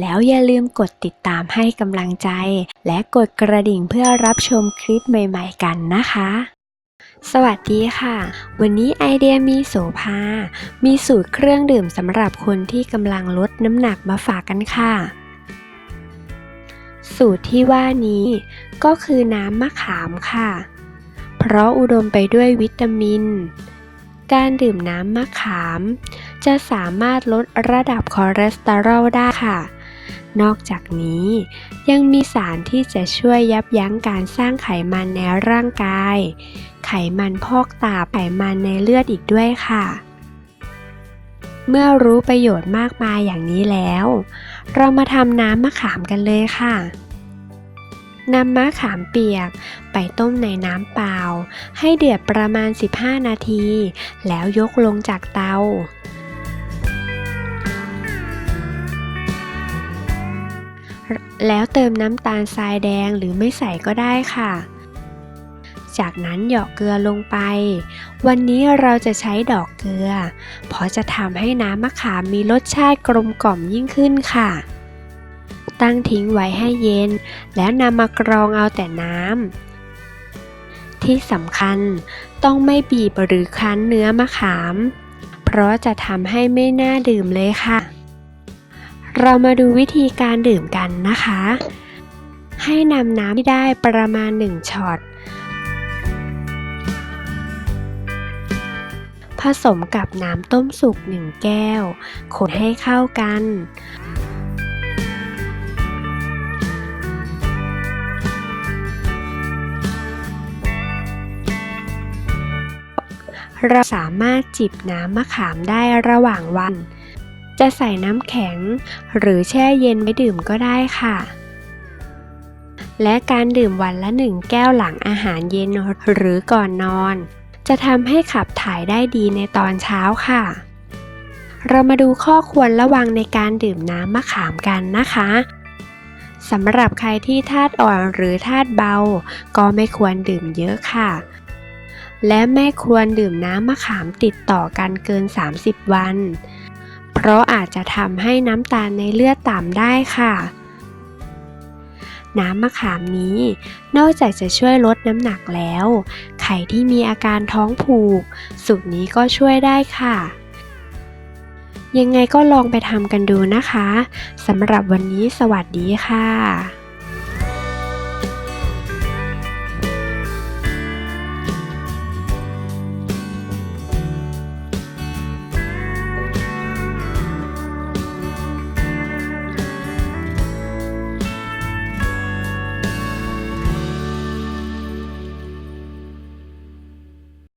แล้วอย่าลืมกดติดตามให้กำลังใจ และกดกระดิ่งเพื่อรับชมคลิปใหม่ๆกันนะคะ สวัสดีค่ะ วันนี้ไอเดียมีโสภา มีสูตรเครื่องดื่มสำหรับคนที่กำลังลดน้ำหนักมาฝากกันค่ะ สูตรที่ว่านี้ก็คือน้ำมะขามค่ะ เพราะอุดมไปด้วยวิตามิน การดื่มน้ำมะขาม จะสามารถลดระดับคอเลสเตอรอลได้ค่ะ นอกจากนี้ยังมีสารที่จะช่วยยับยั้งการสร้างไขมันในร่างกาย ไขมันพอกตับไขมันในเลือดอีกด้วยค่ะ เมื่อรู้ประโยชน์มากมายอย่างนี้แล้ว เรามาทำน้ำมะขามกันเลยค่ะนำมะขามเปียกไปต้มในน้ำเปล่า ให้เดือดประมาณ 15 นาที แล้วยกลงจากเตา แล้วเติมน้ำตาลทรายแดงหรือไม่ใส่ก็ได้ค่ะ จากนั้นหยอกเกลือลงไป วันนี้เราจะใช้ดอกเกลือ เพราะจะทำให้น้ำมะขามมีรสชาติกลมกล่อมยิ่งขึ้นค่ะ ตั้งทิ้งไว้ให้เย็น แล้วนำมากรองเอาแต่น้ำ ที่สำคัญต้องไม่บีบหรือคั้นเนื้อมะขาม เพราะจะทำให้ไม่น่าดื่มเลยค่ะ เรามาดูวิธีการดื่มกันนะคะ ให้นำน้ำที่ได้ประมาณ 1ช็อตผสมกับน้ำต้มสุก1แก้ว คนให้เข้ากัน เราสามารถจิบน้ำมะขามได้ระหว่างวัน จะใส่น้ำแข็ง หรือแช่เย็นไว้ดื่มก็ได้ค่ะ และการดื่มวันละหนึ่งแก้วหลังอาหารเย็นหรือก่อนนอน จะทำให้ขับถ่ายได้ดีในตอนเช้าค่ะ เรามาดูข้อควรระวังในการดื่มน้ำมะขามกันนะคะสำหรับใครที่ธาตุอ่อนหรือธาตุเบา ก็ไม่ควรดื่มเยอะค่ะ และไม่ควรดื่มน้ำมะขามติดต่อกันเกิน 30 วัน เพราะอาจจะทำให้น้ำตาลในเลือดต่ำได้ค่ะ น้ำมะขามนี้ นอกจากจะช่วยลดน้ำหนักแล้วใครที่มีอาการท้องผูก สูตรนี้ก็ช่วยได้ค่ะ ยังไงก็ลองไปทำกันดูนะคะสำหรับวันนี้สวัสดีค่ะ